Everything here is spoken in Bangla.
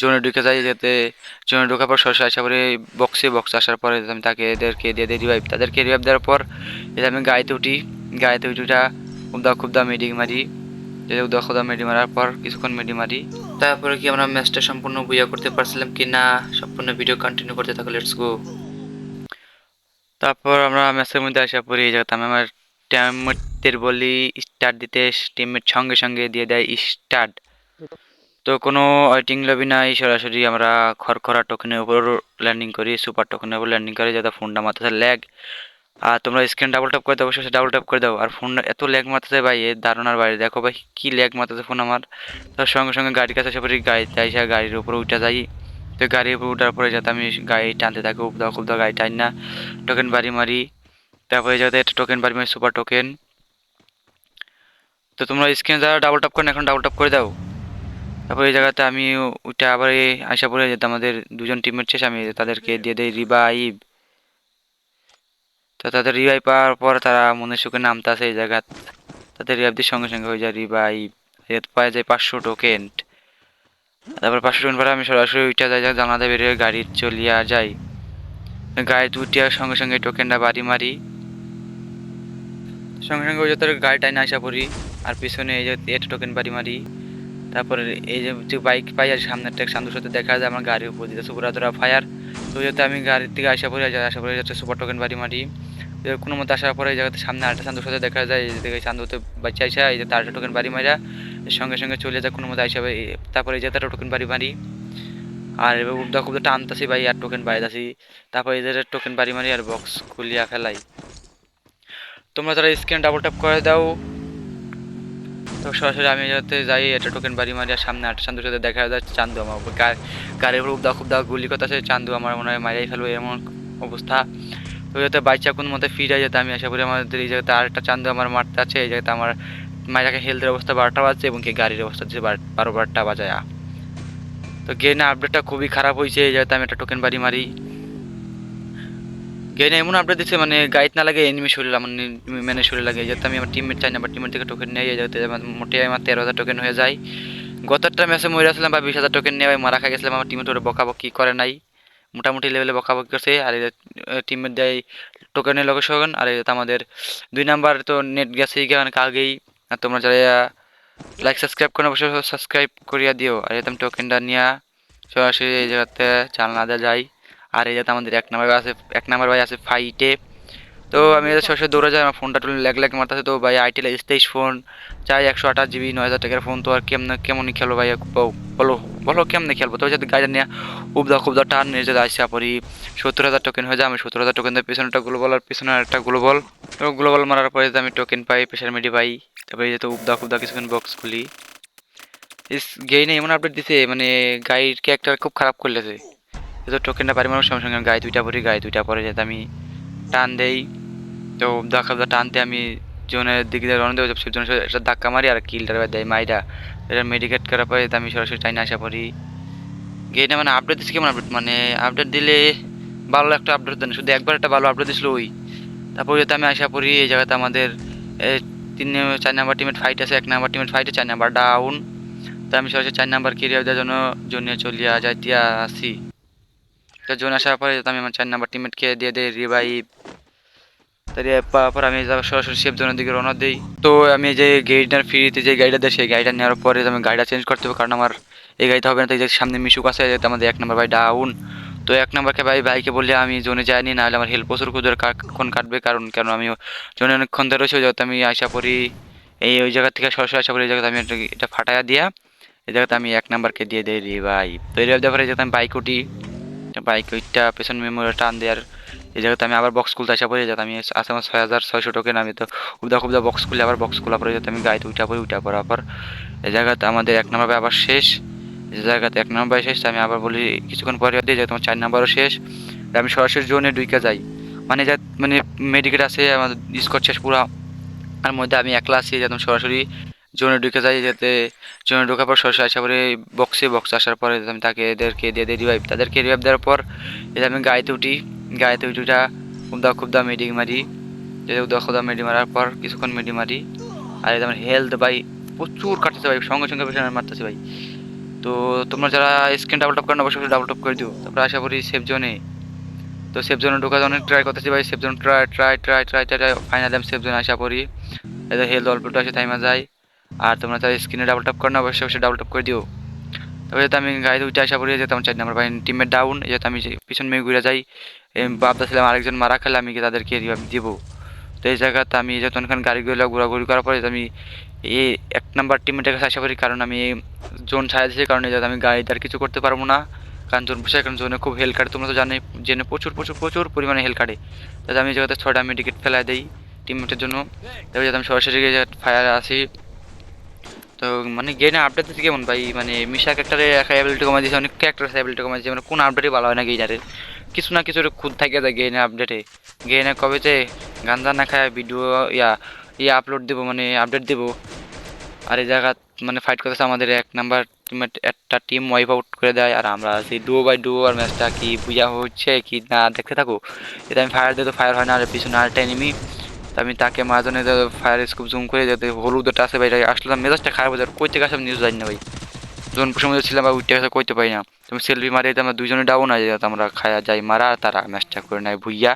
জোনে ঢুকে যাই যাতে জোনে ঢোকার পর সরাসরি আসা পরে বক্সে বক্স আসার পরে আমি তাকে এদেরকে দিয়ে দিই রিভাইভ তাদেরকে রিভাইভ দেওয়ার পর এদের আমি গাড়িতে উঠি গাড়িতে উঠে উঠা খুব দা খুব দা মেডিং মারি, যদি উদা খুদা মেডি মারার পর কিছুক্ষণ মেডি মারি, তারপরে কি আমরা ম্যাচটা সম্পূর্ণ বুইয়া করতে পারছিলাম কি না, সম্পূর্ণ ভিডিও কন্টিনিউ করতে থাকলে লেটস গো তারপর আমরা ম্যাচের মধ্যে আসা পড়ি এই জায়গাতে আমি আমার টিমমেটদের বলি স্টার্ট দিতে টিমমেট সঙ্গে সঙ্গে দিয়ে দেয় স্টার্ট তো কোনো ওয়েটিং লবি নাই, সরাসরি আমরা খড়খড়া টোকেনের উপর ল্যান্ডিং করি সুপার টোকেনের উপর ল্যান্ডিং করি, যাতে ফোনটা মারতেছে ল্যাগ আর তোমরা স্ক্রিন ডাবল ট্যাপ করে দাও, অবশ্যই ডাবল ট্যাপ করে দাও। আর ফোনটা এত ল্যাগ মারতেছে ভাই, এর ধারণার বাইরে। দেখো ভাই, কী ল্যাগ মারতেছে ফোন আমার। তার সঙ্গে সঙ্গে গাড়ির কাছে এসে পড়ি গাড়িতে এসে গাড়ির উপরে উঠে যাই। তো গাড়ির উপর উঠার পরে যাতে আমি গাড়ি টানতে থাকি উপদা খুব গাড়ি টান না। টোকেন বাড়ি মারি। তারপরে যাতে একটা টোকেন বাড়ি মারি সুপার টোকেন তো তোমরা স্ক্রিনে যারা ডাবল ট্যাপ করেন, এখন ডাবল ট্যাপ করে দাও। তারপর এই জায়গাতে আমি ওইটা আবার এই আশা পড়ে যেতে আমাদের দুজন টিমমেট শেষ আমি তাদেরকে দিয়ে দেই রিভাইভ তো তাদের রিভাইভ পাওয়ার পর তারা মনের সুখে নামতে আসে এই জায়গা তাদের রিভাইভ দিয়ে সঙ্গে সঙ্গে হয়ে যায় রিভাইভ পাওয়া যায় পাঁচশো টোকেন তারপর পাঁচশো টোকেন পরে আমি সরাসরি ওইটা যাই জানাতে বেরিয়ে গাড়ি চলিয়া যাই। গাড়ি উঠিয়া সঙ্গে সঙ্গে টোকেনটা বাড়ি মারি। সঙ্গে সঙ্গে ওই যে গাড়ি টাইনে আসা পড়ি আর পিছনে এই যে এটা টোকেন বাড়ি মারি। তারপরে এই যে বাইক পাই আর সামনের ট্যাক সামনের সাথে দেখা যায়, আমার গাড়ির উপর দিতে সুপার ধরা ফায়ার তো যাতে আমি গাড়ির থেকে আসা পরে আসা পরে যাচ্ছে সুপার টোকেন বাড়ি মারি কোনো মতো আসার পরে এই জায়গাতে সামনে আরেকটা চান্দুর সাথে দেখা যায়, এই যে চান্দুতে বাচ্চা আইসা, এই যে তারটা টোকেন বাড়ি মারা এর সঙ্গে সঙ্গে চলে যায়, কোনো মতো আইসা তারপরে এই যে তারটা টোকেন বাড়ি মারি। আর এবার উবদা খুব টানতাছি ভাই, আর টোকেন বাইদাছি তারপরে এদের টোকেন বাড়ি মারি আর বক্স খুলিয়া ফেলাই। তোমরা তারা স্ক্রিন ডাবল ট্যাপ করে দাও তো সরাসরি আমি যাতে যাই এটা টোকেন বাড়ি মারি, আর সামনে আট চান্দুর সাথে দেখা যাচ্ছে চান্দু আমার গাড়ির উপর উবদা খুব দা গুলি কথা আছে, চান্দু আমার মনে হয় মারিয়াই ফেলব, এমন অবস্থা। তো যাতে বাইচা কোন মতে ফিরে যেতে আমি আশা করি আমাদের এই জায়গাতে আরেকটা চান্দু আমার মারতে আছে, এই জায়গাতে আমার মায়েরাকে হেলথের অবস্থা বারোটা বাজছে, এবং কি গাড়ির অবস্থা বার- বারো বারোটা বাজায়। তো গেনে আপডেটটা খুবই খারাপ হয়েছে, এই জায়গাতে আমি একটা টোকেন বাড়ি মারি। গেনে এমন আপডেট দিচ্ছে মানে গাইড না লাগে এনিমি শরীর, আমার মানে শরীর লাগে যাতে আমি আমার টিমমেট চাই না বা টিমমেট থেকে টোকেন নিয়ে যাতে আমার মোটে আমার তেরো হাজার টোকেন হয়ে যায়। গতটা ম্যাচে মরে আসলাম বা বিশ হাজার টোকেন নিয়ে মারা খাই গেছিলাম, আমার টিমমেট ওরা বকাবকি করে নাই। মোটামুটি লেভেলে বকাবকি করছে, আর টিমমেট দেয় টোকেনের লোকেশন আর আমাদের দুই নাম্বার তো নেট গেছে অনেক আগেই আর তোমরা যারা লাইক সাবস্ক্রাইব করে, অবশ্যই সাবস্ক্রাইব করিয়া দিও, আর এটা আমি টোকেনটা নিয়ে সরাসরি এই জায়গাতে জানলা দেওয়া যাই আর এই যাতে আমাদের এক নাম্বার আছে, এক নাম্বার ভাই আছে ফাইটে তো আমি সরাসরি দৌড়ে যাই, আমার ফোনটা টুল ল্যাগ ল্যাগ মারতেছে তো ভাই, আইটি তেইশ ফোন, চাই একশো আঠাশ জিবি, নয় হাজার টাকার ফোন, তো আর কেমন, কেমনই খেলো ভাই বলো বলো কেমনে খেলব? তো যাতে গাড়ি নিয়ে উবদা খুবদা টান নিয়ে যদি আসা পড়ি সত্তর হাজার টোকেন হয়ে যায়, আমি সত্তর হাজার টোকেন দিয়ে পিছনেটা গ্লোবাল আর পিছনে একটা গ্লোবাল এবং গ্লোবাল মারার পরে আমি টোকেন পাই প্রেশার মিডি পাই, তারপরে যেহেতু উবদা খুবদা কিছুক্ষণ বক্স খুলি। গেইনে এমন আপডেট দিছে মানে গাড়ির ক্যারেক্টার খুব খারাপ করলেছে। তো টোকেনটা পারি মানুষ সঙ্গে সঙ্গে গায়ে দুইটা পরি, গায়ে দুইটা পরে যাতে আমি টান দেই। তো দেখা টানতে আমি জনের দিকে দিয়ে রওনা দেবো, জনের একটা ধাক্কা মারি আর কিলটার দেয় মাইরা এটা মেডিকেট করার পরে আমি সরাসরি টাইনে আসা পড়ি। গেইনে মানে আপডেট দিচ্ছে কেমন আপডেট মানে আপডেট দিলে ভালো একটা আপডেট দেন, শুধু একবার একটা ভালো আপডেট দিছিল ওই। তারপরে যাতে আমি আসা পড়ি, এই জায়গাতে আমাদের তিন চার নাম্বার টিমের ফাইট আছে, এক নাম্বার টিমের ফাইটে চার নাম্বার ডাউন তো আমি সরাসরি চার নাম্বার কেরিয়ার দেওয়ার জন্য জনিয়ে চলিয়া যাইতিয়া আসি। তো জোন আসার পরে আমি আমার চার নাম্বার টিমমেটকে দিয়ে দিই রিভাইভ তারপর আমি সরাসরি সেফ জোনের দিকে রওনা দিই। তো আমি যে গাড়িটার ফ্রিতে যে গাড়িটা দেয়, সেই গাড়িটা নেওয়ার পরে আমি গাড়িটা চেঞ্জ করতে হবে, কারণ আমার এই গাড়িটা হবে না তাই সামনে মিশুক আছে যেহেতু আমাদের এক নম্বর ভাই ডাউন তো এক নম্বরকে ভাই, ভাইকে বললে আমি জোনে যাইনি না হলে আমার হেল্প প্রচুর কুদের কোন কাটবে, কারণ কেন আমি জোনে অনেকক্ষণ ধরে রয়েছে যাতে আমি আশা করি এই, ওই জায়গা থেকে সরাসরি আশা করি এই জায়গাতে আমি এটা- ফাটাইয়া দিয়া, এই জায়গাতে আমি এক নাম্বারকে দিয়ে দিই রে ভাই তো এই ব্যাপারে যাতে আমি বাইক উঠি। বাইক ওইটা পেছন মেমোরি টান দেওয়ার এই জায়গাতে আমি আবার বক্স খুলতে আসা পড়ে যাতে। আমি আসে আমার ছয় হাজার ছয়শো টোকেন আমি তো উদা খুবদা বক্স খুলে আবার বক্স খোলা পরে যাতে। আমি গাড়িতে উঠা পড়ি, উঠা পড়ার পর এই জায়গাতে আমাদের এক নম্বর আবার শেষ। এই জায়গাতে এক নম্বর শেষ। আমি আবার বলি, কিছুক্ষণ পরে দিয়ে যে তোমার চার নম্বরও শেষ। আমি সরাসরি জোনে ঢুকে যাই। মানে যা মানে মেডিকেল আছে, আমাদের স্কট শেষ পুরা। আর মধ্যে আমি একলা আছি যেমন সরাসরি জোনে ঢুকে যাই যাতে জোনে ঢোকার পর সরাসরি আসা পরে বক্সে বক্স আসার পরে আমি তাকে এদেরকে দিয়ে দিই রিভাইভ তাদেরকে রিভাইভ দেওয়ার পর যে আমি গাড়িতে উঠি গাড়িতে উঠে উঠা খুব দা খুব দা মেডিং মারি, যদি উদা খুদা মেডি মারার পর কিছুক্ষণ মেডি মারি, আর যে আমার হেলথ ভাই প্রচুর কাটতেছে ভাই, সঙ্গে সঙ্গে পেছনে মারতেছে ভাই। তো তোমরা যারা স্ক্রিন ডাবল টপ করেন, অবশ্যই ডাবল টপ করে দিও। তারপরে আশা করি সেফ জোনে তো সেফ জোনে ঢোকার অনেক ট্রাই করতেছি ভাই safe zone try try try try try finally আমি সেফ জোনে আশা করি। এদের হেলথ অল্পটা আসে টাইমা যায়। আর তোমরা যারা স্ক্রিনে ডাবল টপ করো না, অবশ্যই অবশ্যই ডাবল টপ করে দিও। তবে যাতে আমি গাড়িতে উঠে আশা করি যেতে আমার চার নাম্বার ভাই টিমের ডাউন যাতে আমি পিছন মেয়ে ঘুরে যাই। বাপদা ছিলাম আরেকজন মারা খেলে আমি তাদেরকে দিব তো এই জায়গাতে আমি এখানে গাড়িগুলো ঘোরাঘুরি করার পরে আমি এই এক নাম্বার টিমের কাছে আশা করি কারণ আমি জোন ছাড়া দিয়েছি, কারণ যাতে আমি গাড়িতে আর কিছু করতে পারব না। কারণ জোন বসে, কারণ জোনে খুব হেল কাটে তোমরা তো জানোই জেনে প্রচুর প্রচুর প্রচুর পরিমাণে হেল কাটে তাতে আমি এই জায়গাতে ছটা আমি টিকিট ফেলাই দিই টিমমেটের জন্য। তবে যাতে আমি সরাসরি ফায়ার আসি তো মানে গেনে আপডেট দিচ্ছে কেমন ভাই? মানে মিশা ক্যারেক্টারে একা অ্যাবিলিটি কমা দিয়েছে অনেক ক্যারেক্টার অ্যাবিলিটি কমা দিয়েছে মানে কোন আপডেটই ভালো হয় না গেইনারের কিছু না কিছু খুদ থাকে যায় গেইনে আপডেটে গেইনে কবেতে গাঞ্জা না খায় ভিডিও ইয়া ইয়া আপলোড দেবো মানে আপডেট দেবো। আর এই জায়গা মানে ফাইট করতেছে আমাদের এক নাম্বার টিমের একটা টিম ওয়াইপ আউট করে দেয়, আর আমরা সেই ডুও বাই ডুও আর ম্যাচটা কি বুঝা হচ্ছে, কি না দেখতে থাকো এটা আমি ফায়ার দিয়ে তো ফায়ার হয় না, আর পিছনে আরেকটা এনিমি আমি তাকে মাঝখানে ফায়ার স্কোপ জুম করে যাতে হলুদ একটা আছে ভাই আসলে মেজাজটা খারাপ হয়ে যায়। কই থেকে আসলে নিউজ জানি না ভাই। জোন পুষের মধ্যে ছিলাম বা উঠতে গেছে, কইতে পারি না। তুমি সেলফি মারিয়ে আমরা দুজনে ডাউন হয়ে যেত আমরা খায়া যাই, মারা তারা ম্যাচটা করে নেয় ভুইয়া।